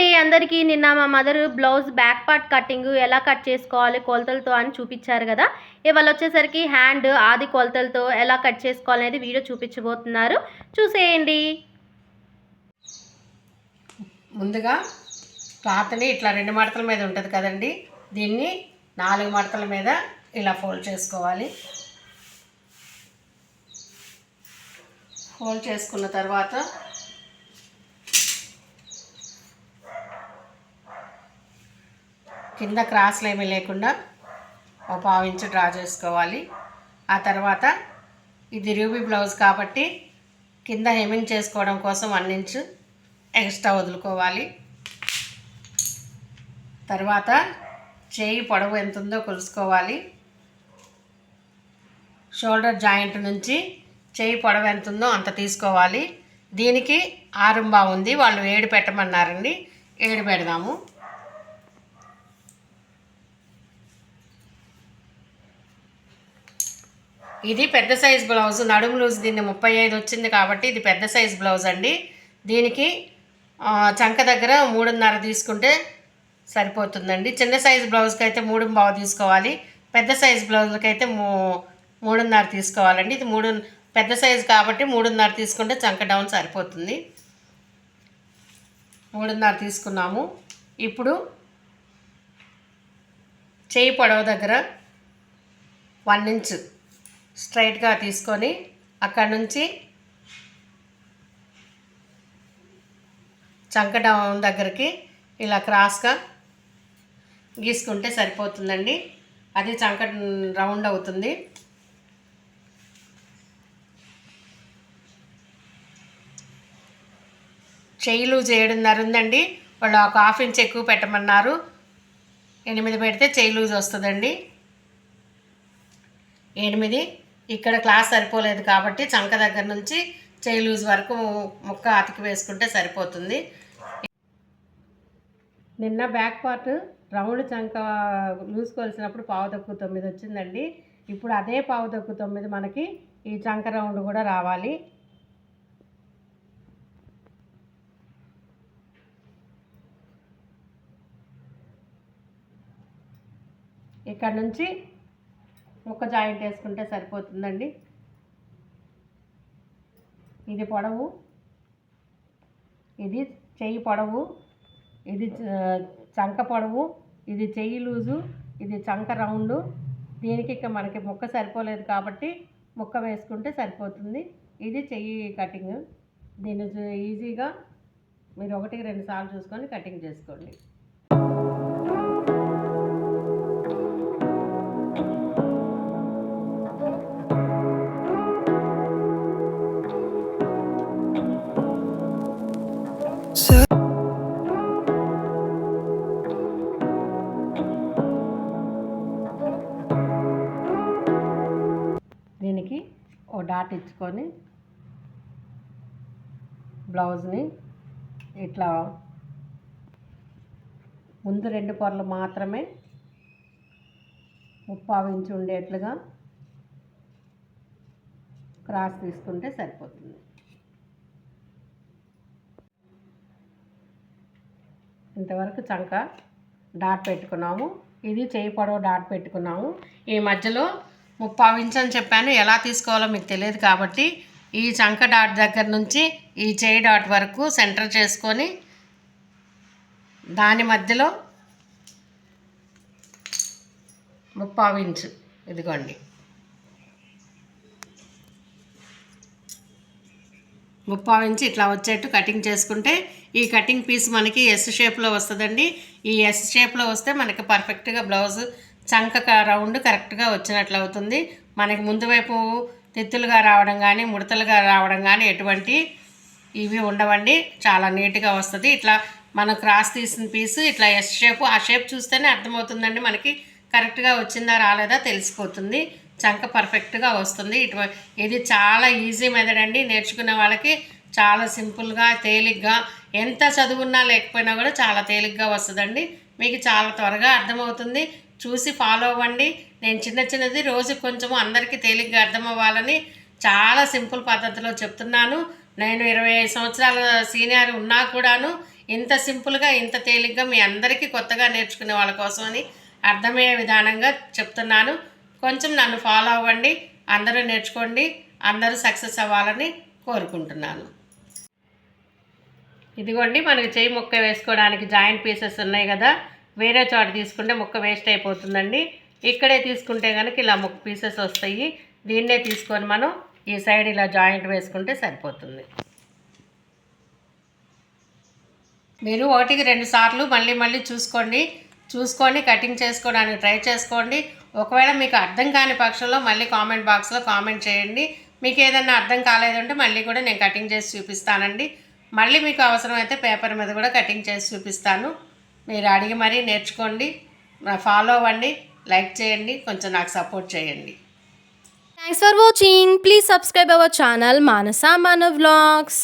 అండి అందరికీ నిన్న మా mother blouse back part cutting ఎలా కట్ చేసుకోవాలి కొలతలతో అని చూపించారు కదా. ఇవాళ వచ్చేసరికి హ్యాండ్ ఆది కొలతలతో ఎలా కట్ చేసుకోవాలి అనేది వీడియో చూపించబోతున్నారు. చూసేయండి. ముందుగా క్లాత్ని ఇట్లా రెండు మడతల మీద ఉంటుంది కదండి. దీన్ని నాలుగు మడతల మీద ఇలా ఫోల్డ్ చేసుకోవాలి. ఫోల్డ్ చేసుకున్న తర్వాత కింద క్రాస్లు ఏమీ లేకుండా ఒక పావు ఇంచు డ్రా చేసుకోవాలి. ఆ తర్వాత ఇది రూబీ బ్లౌజ్ కాబట్టి కింద హెమింగ్ చేసుకోవడం కోసం వన్ ఇంచు ఎక్స్ట్రా వదులుకోవాలి. తర్వాత చేయి పొడవు ఎంత ఉందో కొలుసుకోవాలి. షోల్డర్ జాయింట్ నుంచి చేయి పొడవు ఎంత ఉందో అంత తీసుకోవాలి. దీనికి ఆరుంబా ఉంది. వాళ్ళు ఏడు పెట్టమన్నారండి. ఏడు పెడదాము. ఇది పెద్ద సైజ్ బ్లౌజ్. నడుము లూజ్ దీన్ని ముప్పై ఐదు వచ్చింది కాబట్టి ఇది పెద్ద సైజ్ బ్లౌజ్ అండి. దీనికి చంక దగ్గర మూడున్నర తీసుకుంటే సరిపోతుందండి. చిన్న సైజ్ బ్లౌజ్కి అయితే మూడు బావు తీసుకోవాలి. పెద్ద సైజ్ బ్లౌజ్కి అయితే మూ మూడున్నర తీసుకోవాలండి. ఇది మూడు పెద్ద సైజు కాబట్టి మూడున్నర తీసుకుంటే చంక డౌన్ సరిపోతుంది. మూడున్నర తీసుకున్నాము. ఇప్పుడు చేయి పొడవు దగ్గర వన్ ఇంచ్ స్ట్రైట్గా తీసుకొని అక్కడ నుంచి చంక డౌన్ దగ్గరికి ఇలా క్రాస్గా గీసుకుంటే సరిపోతుందండి. అది చంక రౌండ్ అవుతుంది. చెయ్యి లూజ్ ఏడున్నర ఉందండి వాళ్ళు ఒక హాఫ్ ఇంచ్ ఎక్కువ పెట్టమన్నారు. ఎనిమిది పెడితే చెయ్యి లూజ్ వస్తుందండి. ఎనిమిది. ఇక్కడ క్లాస్ సరిపోలేదు కాబట్టి చంక దగ్గర నుంచి చేయి లూజ్ వరకు ముక్క అతికి వేసుకుంటే సరిపోతుంది. నిన్న బ్యాక్ పార్ట్ రౌండ్ చంక లూజ్ కొలిసినప్పుడు పావు తక్కువ తొమ్మిది వచ్చిందండి. ఇప్పుడు అదే పావు తక్కువ తొమ్మిది మనకి ఈ చంక రౌండ్ కూడా రావాలి. ఇక్కడ నుంచి ముక్క జాయింట్ వేసుకుంటే సరిపోతుందండి. ఇది పొడవు. ఇది చెయ్యి పొడవు. ఇది చంక పొడవు. ఇది చెయ్యి లూజు. ఇది చంక రౌండు. దీనికి ఇక మనకి ముక్క సరిపోలేదు కాబట్టి ముక్క వేసుకుంటే సరిపోతుంది. ఇది చెయ్యి కటింగ్. దీన్ని ఈజీగా మీరు ఒకటికి రెండు సార్లు చూసుకొని కటింగ్ చేసుకోండి. దీనికి ఓ డాట్ ఇచ్చుకొని బ్లౌజ్ని ఇట్లా ముందు రెండు పొరలు మాత్రమే ముప్పావు ఇంచు ఉండేట్లుగా క్రాస్ తీసుకుంటే సరిపోతుంది. ఇంతవరకు చంక డాట్ పెట్టుకున్నాము. ఇది చేయి పొడవు డాట్ పెట్టుకున్నాము. ఈ మధ్యలో ముప్పావు ఇంచు అని చెప్పాను. ఎలా తీసుకోవాలో మీకు తెలియదు కాబట్టి ఈ చంక డాట్ దగ్గర నుంచి ఈ చేయి డాట్ వరకు సెంటర్ చేసుకొని దాని మధ్యలో ముప్పావు ఇంచు ఇదిగోండి. ముప్పావు ఇంచి ఇట్లా వచ్చేట్టు కటింగ్ చేసుకుంటే ఈ కటింగ్ పీస్ మనకి ఎస్ షేప్లో వస్తుందండి. ఈ ఎస్ షేప్లో వస్తే మనకి పర్ఫెక్ట్గా బ్లౌజ్ చంక రౌండ్ కరెక్ట్గా వచ్చినట్లు అవుతుంది. మనకి ముందు వైపు తెత్తులుగా రావడం కానీ ముడతలుగా రావడం కానీ ఎటువంటి ఇవి ఉండవండి. చాలా నీట్గా వస్తుంది. ఇట్లా మనం క్రాస్ తీసిన పీస్ ఇట్లా ఎస్ షేప్ ఆ షేప్ చూస్తేనే అర్థమవుతుందండి మనకి కరెక్ట్గా వచ్చిందా రాలేదా తెలిసిపోతుంది. చంక పర్ఫెక్ట్గా వస్తుంది. ఇటు ఇది చాలా ఈజీ మెథడ్ అండి. నేర్చుకునే వాళ్ళకి చాలా సింపుల్గా తేలిగ్గా ఎంత చదువున్నా లేకపోయినా కూడా చాలా తేలిగ్గా వస్తుందండి. మీకు చాలా త్వరగా అర్థమవుతుంది. చూసి ఫాలో అవ్వండి. నేను చిన్న చిన్నది రోజు కొంచెం అందరికీ తేలిగ్గా అర్థం అవ్వాలని చాలా సింపుల్ పద్ధతిలో చెప్తున్నాను. నేను ఇరవై ఐదు సంవత్సరాల సీనియర్ ఉన్నా కూడాను ఇంత సింపుల్గా ఇంత తేలిగ్గా మీ అందరికీ కొత్తగా నేర్చుకునే వాళ్ళ కోసమని అర్థమయ్యే విధానంగా చెప్తున్నాను. కొంచెం నన్ను ఫాలో అవ్వండి అందరూ నేర్చుకోండి అందరూ సక్సెస్ అవ్వాలని కోరుకుంటున్నాను. ఇదిగోండి మనకి చేయి ముక్క వేసుకోవడానికి జాయింట్ పీసెస్ ఉన్నాయి కదా వేరే చోట తీసుకుంటే ముక్క వేస్ట్ అయిపోతుందండి. ఇక్కడే తీసుకుంటే కనుక ఇలా ముక్క పీసెస్ వస్తాయి. దీన్నే తీసుకొని మనం ఈ సైడ్ ఇలా జాయింట్ వేసుకుంటే సరిపోతుంది. మీరు ఒకటికి రెండు సార్లు మళ్ళీ మళ్ళీ చూసుకోండి. చూసుకొని కటింగ్ చేసుకోవడానికి ట్రై చేసుకోండి. ఒకవేళ మీకు అర్థం కాని పక్షంలో మళ్ళీ కామెంట్ బాక్స్లో కామెంట్ చేయండి. మీకు ఏదైనా అర్థం కాలేదంటే మళ్ళీ కూడా నేను కటింగ్ చేసి చూపిస్తానండి. మళ్ళీ మీకు అవసరమైతే పేపర్ మీద కూడా కటింగ్ చేసి చూపిస్తాను. మీరు అడిగి మరీ నేర్చుకోండి. ఫాలో అవ్వండి లైక్ చేయండి కొంచెం నాకు సపోర్ట్ చేయండి. Thanks for watching please subscribe our channel Manasa Mana vlogs